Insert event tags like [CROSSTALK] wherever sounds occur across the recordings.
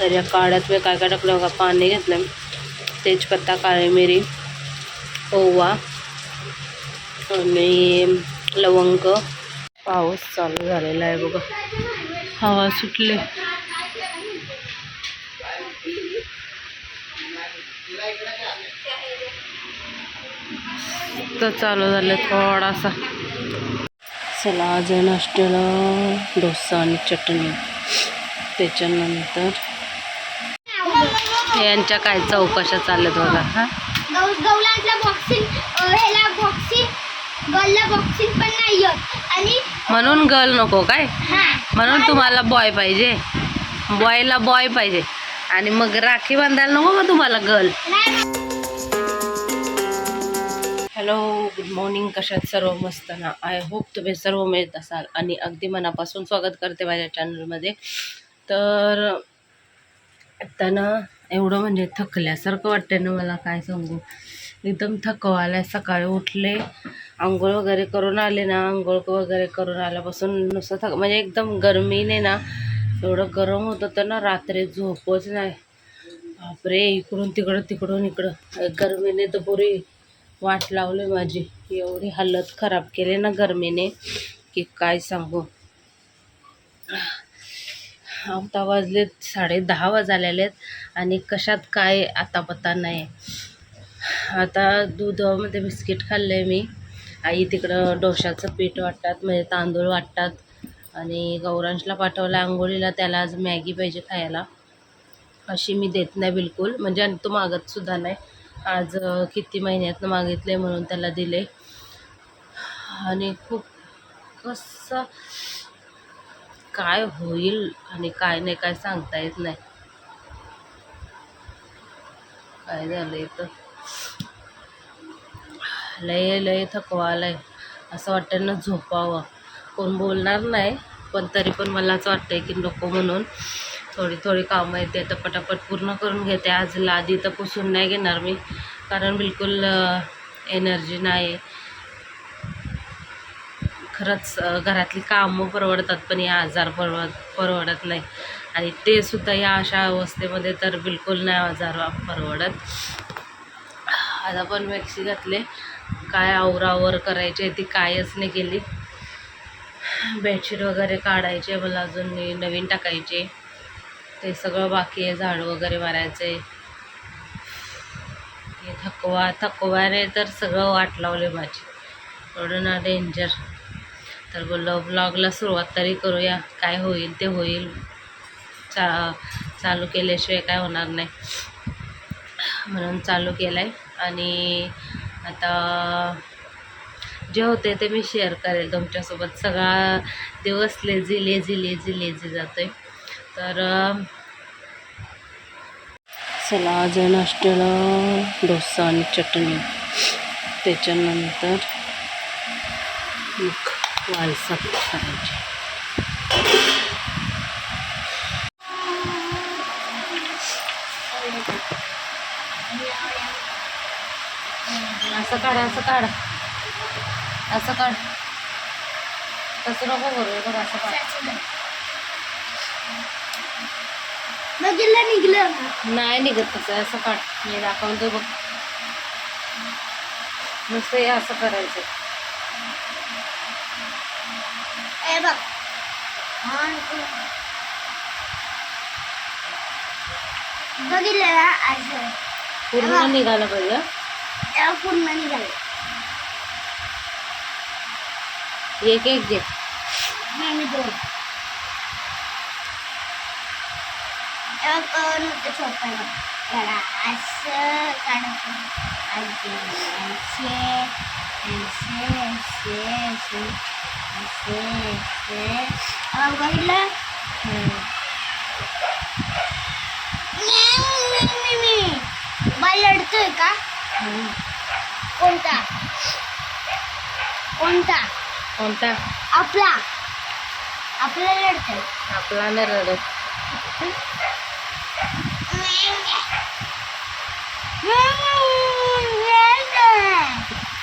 तर या काळ्यात मी काय काय टाकलं बघा पाणी घेतलं. तेजपत्ता काळी मिरी ओवा आणि लवंग. पाऊस चालू झालेला आहे बघा. हवा सुटले. तर चालू झालं थोडासा. चला आज आहे नाश्त्याला डोसा आणि चटणी. त्याच्यानंतर यांच्या काय चौकशा चालल्यात बघा. हा. गौ गौलांतला बॉक्सिंग ह्याला बॉक्सिंग गर्लला बॉक्सिंग पण नाही येत आणि म्हणून गर्ल नको काय? हा. म्हणून तुम्हाला बॉय पाहिजे. बॉयला बॉय पाहिजे. आणि मग राखी बांधायला नको का तुम्हाला गर्ल हॅलो गुड मॉर्निंग कशात सर्व मस्त ना? आय होप तुम्ही सर्व मिळत असाल. आणि अगदी मनापासून स्वागत करते माझ्या चॅनलमध्ये तर आता ना एवढं म्हणजे थकल्यासारखं वाटते ना मला काय सांगू. एकदम थकवा सकाळी उठले आंघोळ वगैरे करून आले ना आंघोळ वगैरे करून आल्यापासून नुसतं थक म्हणजे एकदम गरमीने ना एवढं गरम होतं तर ना रात्री झोपच नाही. बापरे इकडून तिकडं तिकडून इकडं. गरमीने तर पुरी वाट लावली माझी. एवढी हालत खराब केली ना गरमीने की काय सांगू. आता वाजलेत साडे दहा वाजालेले आहेत. आणि कशात काय आता पत्ता नाही. आता दुधामध्ये बिस्किट खाल्लं आहे मी. आई तिकडं डोशाचं पीठ वाटतात म्हणजे तांदूळ वाटतात. आणि गौरांशला पाठवलं आंघोळीला त्याला आज मॅगी पाहिजे खायला. अशी मी देत नाही बिलकुल. म्हणजे आणि तो मागतसुद्धा नाही. आज किती महिन्यातनं मागितले म्हणून त्याला दिले. आणि खूप कसं काय होईल आणि काय नाही काय सांगता येत नाही. काय झालं तर लय लय थकवा आलाय असं वाटतं ना झोपावं. कोण बोलणार नाही पण तरी पण मला असं वाटतंय की नको म्हणून थोडी थोडी कामं येते. तर पटापट पूर्ण करून घेते. आज लादी तर पुसून नाही घेणार मी. कारण बिलकुल एनर्जी नाही खरंच घरातली कामं परवडतात पण या आजार परवड परवडत नाही. आणि ते सुद्धा या अशा अवस्थेमध्ये तर बिलकुल नाही आजार परवडत. आता पण मॅक्सी घातले. काय आवरावर करायची ती कायच नाही केली बेडशीट वगैरे काढायचे मला अजून मी नवीन टाकायचे. ते सगळं बाकी आहे झाड वगैरे मारायचे हे थकवा थकवाने तर सगळं वाट लावले माझी. एवढं ना डेंजर तर बोललो ब्लॉगला सुरुवात तरी करूया. काय होईल ते होईल. चा चालू केल्याशिवाय काय होणार नाही. म्हणून चालू केलं आहे आणि आता जे होते ते मी शेअर करेल तुमच्यासोबत. सगळा दिवस लेझी लेझी लेझी लेझी जातो आहे तर चला आज आहे नाश्त्याला डोसा आणि चटणी. त्याच्यानंतर मग वालसात करायची असं काढ असं काढ. असं काढ. तसं नको करू बघ असं काढ. निघलं. नाही निघत तसं असं काढ. मी दाखवतो बघ. नुसतं हे असं करायचं. बघ हा, बघितलं ना असं पूर्ण निघालं पाहिजे? तेव्हा पूर्ण निघालं एक एक घे नाही मी दोन तेव्हा कळून होतं सोपं त्याला असं काढायचं असे असे असे असे असे असे बघितलं बाल लढतोय का कोणता? कोणता? कोणता? आपला. आपला लढतोय. आपला नाही रडत. [LAUGHS]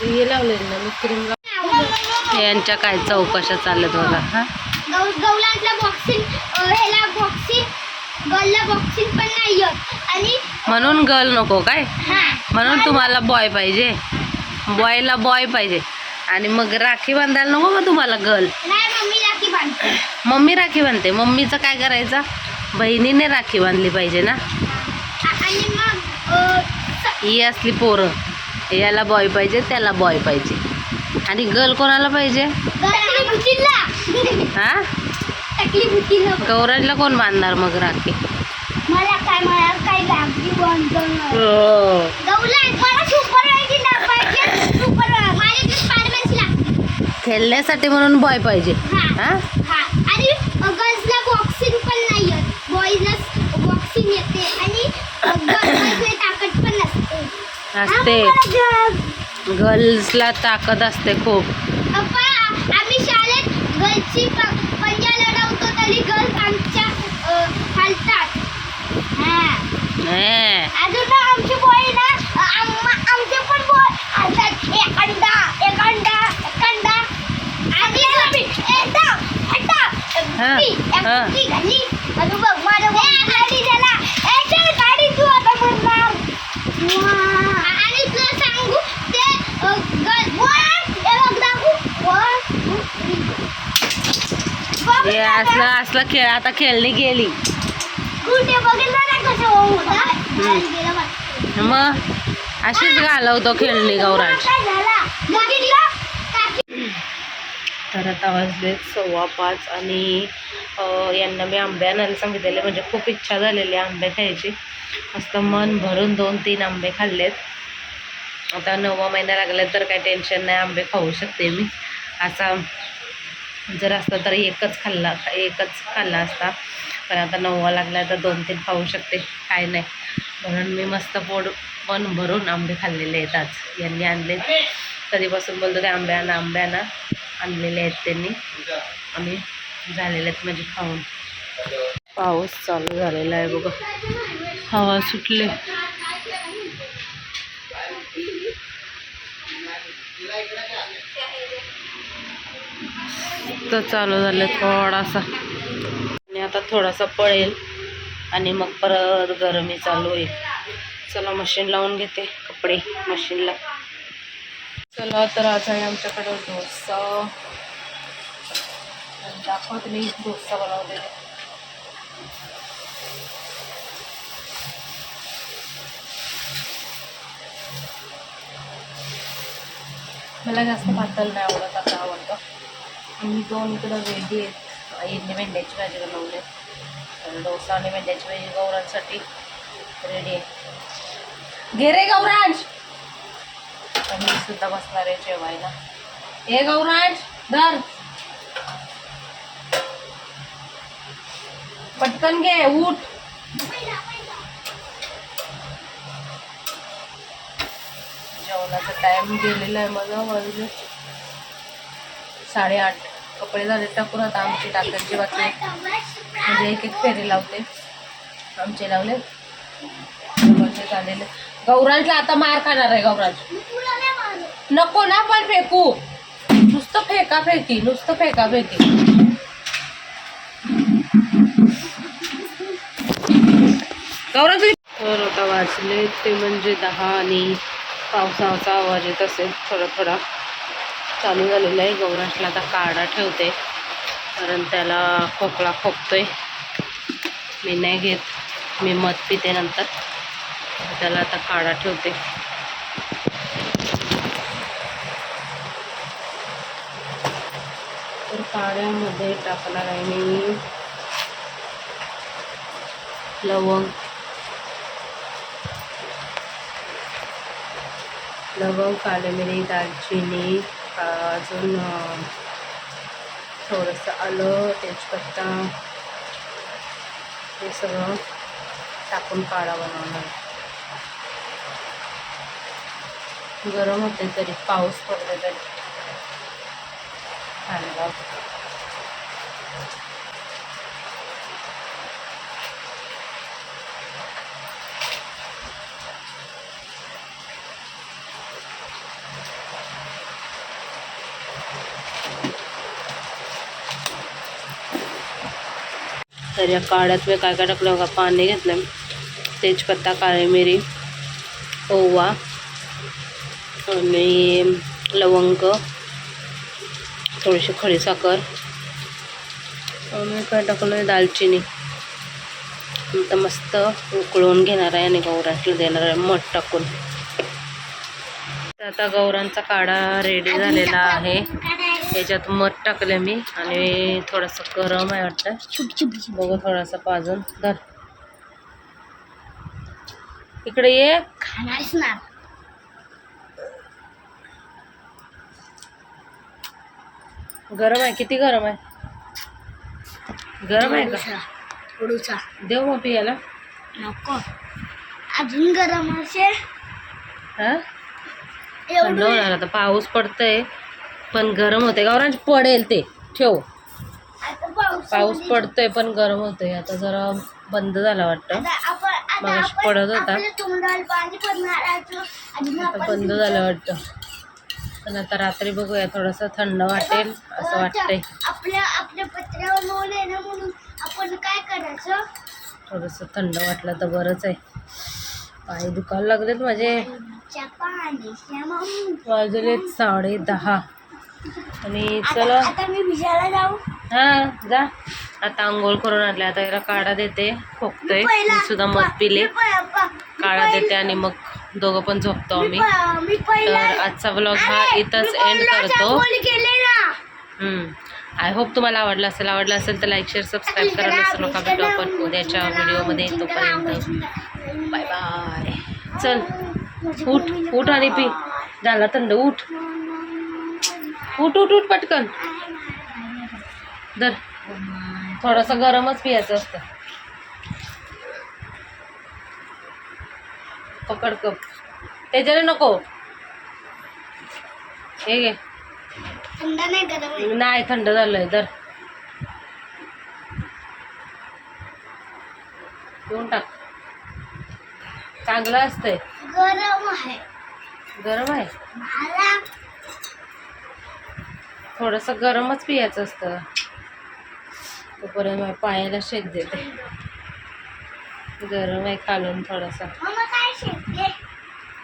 हे लावले ना मी क्रीम यांच्या काय चौकशा चालल्यात बघा. हा? गौ गौलांतला बॉक्सिंग ह्याला बॉक्सिंग गर्लला बॉक्सिंग पण नाही येत आणि म्हणून गर्ल नको काय? हा. म्हणून तुम्हाला बॉय पाहिजे. बॉयला बॉय पाहिजे. आणि मग राखी बांधायला नको का तुम्हाला गर्ल नाही मम्मी राखी बांधते. मम्मी राखी बांधते. मम्मीचं काय करायचं? बहिणीने राखी बांधली पाहिजे ना. ही असली पोरं. याला बॉय पाहिजे त्याला बॉय पाहिजे. आणि गर्ल कोणाला पाहिजे? हा? गौराजला कोण बांधणार मग राखी? मला काय मला काय लागली बांधणार हो. खेळण्यासाठी म्हणून बॉय पाहिजे. हा. गर्ल्सला बॉक्सिंग येत आणि ताकद पण असते. गर्ल्सला ताकद असते खूप. आम्ही शाळेत गर्ल्सची पंजा लढवतो तरी गर्ल्स आमच्या हालतात. हा. हे. अजून आमचे बॉय ना आम- आमचे पण बॉय हालतात. एक अंडा एक अंडा एक अंडा. आणि असलं असलं खेळ आता खेळणी गेली. मग? अशीच घालवतो खेळणी गौराज काय झाला बघितलं काकी तर आता वाजले सव्वा पाच आणि यांना मी आंबे आणायला सांगितलेले म्हणजे खूप इच्छा झालेली आंबे खायची. मस्त मन भरून दोन तीन आंबे खाल्लेत. आता नववा महिना लागला तर काही टेन्शन नाही आंबे खाऊ शकते मी. असा जर असता तर एकच खाल्ला एकच खाल्ला असता. पण आता नववा लागला तर दोन तीन खाऊ शकते काय नाही. म्हणून मी मस्त पोट पण भरून आंबे खाल्लेले आहेत आज. यांनी आणले कधीपासून बोलतो ते आंबे आणा आंबे आणा. आणलेले आहेत त्यांनी. आणि झालेले आहेत म्हणजे खाऊन. पाऊस चालू झालेला आहे बघा. हवा सुटले. तर चालू झालं थोडासा. आणि आता थोडासा पळेल आणि मग परत गरमी चालू होईल. चला मशीन लावून घेते कपडे मशीनला चला तर आज आहे आमच्याकडं डोसा. दाखवत मी डोसा बनवलेला. मला जास्त पातळ नाही आवडत आता आवडतं. आणि दोन इकडं रेडी आहेत. आईने मेंढ्याची भाजी बनवली. तर डोसा आणि मेंढ्याची भाजी गौरांसाठी रेडी आहे. घे रे गौरांश! आणि मी सुद्धा बसणार आहे जेवायला. ए गौरांश धर. पटकन घे उठ. जेवणाचा टाइम गेलेला आहे माझा वाजले. साडेआठ. कपडे झाले टाकून आता आमची टाकायची बाकी. म्हणजे एक एक फेरी लावते. आमचे लावले झालेले. गौरांशला आता मार खाणार आहे गौरांश नको ना पण फेकू. नुसतं फेका फेकी नुसतं फेका फेकी. गौरव तर आता वाजले ते म्हणजे दहा आणि पावसाचा आवाज येत असेल थोडा थोडा. चालू झालेला आहे. गौरांशला आता काढा ठेवते. कारण त्याला खोकला खोकतोय. मी नाही घेत. मी मध पिते नंतर. त्याला आता काढा ठेवते. तर काड्यामध्ये टाकणार आहे मी लवंग. लवंग काळे मिरी दालचिनी अजून थोडंसं आलं तेजपत्ता. हे सगळं टाकून काढा बनवणार. गरम होते तरी, पाऊस पडले तरी. चांगला तर या काढ्यात मी काय काय टाकलं बघा, पाणी घेतलं तेजपत्ता, काळी मिरी, ओवा आणि लवंग थोडीशी खडी साखर आणि काय टाकलं दालचिनी. आता मस्त उकळून घेणार आहे आणि गौरांना देणार आहे मठ टाकून. आता गौरांचा काढा रेडी झालेला आहे. याच्यात मध टाकले मी आणि थोडासा गरम आहे वाटतं. बघू थोडासा पाजून धर. इकडे ये खाणारच ना गरम आहे. किती गरम आहे? गरम आहे का? थोडूसा देऊ मग पियाला. नको. अजून गरम असेल हा? थंड होणार आता पाऊस पडतोय पण गरम होते गावरांची पडेल ते. ठेव. पाऊस पडतोय पण गरम होतोय. आता जरा बंद झाला वाटतं. पडत होता. आता बंद झालं वाटतं. पण आता रात्री बघूया थोडंसं थंड वाटेल असं वाटतंय. आपल्या आपल्या पत्र्यावर लोन आहे ना म्हणून आपण काय करायचं? थोडंसं थंड वाटलं तर बरंच आहे. पाय दुखायला लागलेत माझे. वाजले साडे दहा. आणि चला. आता मी भिजायला जाऊ. हा जा. आता आंघोळ करून आणले. आता याला काढा देते खोकतोय. सुद्धा मध पिले. काढा देते आणि मग दोघं पण झोपतो आम्ही. तर आजचा ब्लॉग हा इथंच एंड करतो. आय होप तुम्हाला आवडलं असेल. आवडलं असेल तर लाईक शेअर सबस्क्राईब करा. नसं नका भेटू आपण उद्याच्या व्हिडिओमध्ये तोपर्यंत. बाय बाय चल. उठ. उठ आणि पी. झाला थंड. उठ. उठ उठ उठ पटकन. धर. थोडंसं गरमच पियाचं असतं. पकड कप. त्याच्याने नको. हे घे. थंड नाही गरम. नाही थंड झालंय. तर देऊन टाक. चांगलं असतंय. गरम आहे. गरम आहे? थोडंसं गरमच पियाचं असतं. तोपर्यंत पायाला शेक देते. गरम आहे खालून थोडासा.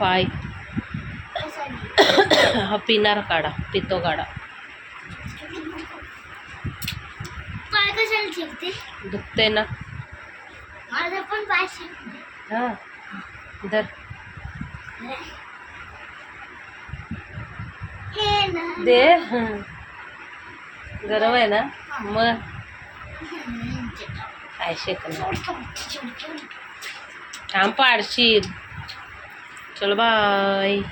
पाय? [COUGHS] हा पिणार काढा पितो काढा. पाय कशाला शेकते दुखते ना. माझं पण पाय हा धर. दे. हं. गरम आहे ना? मग काय शेकणार? थांब पाडशील. चल बाय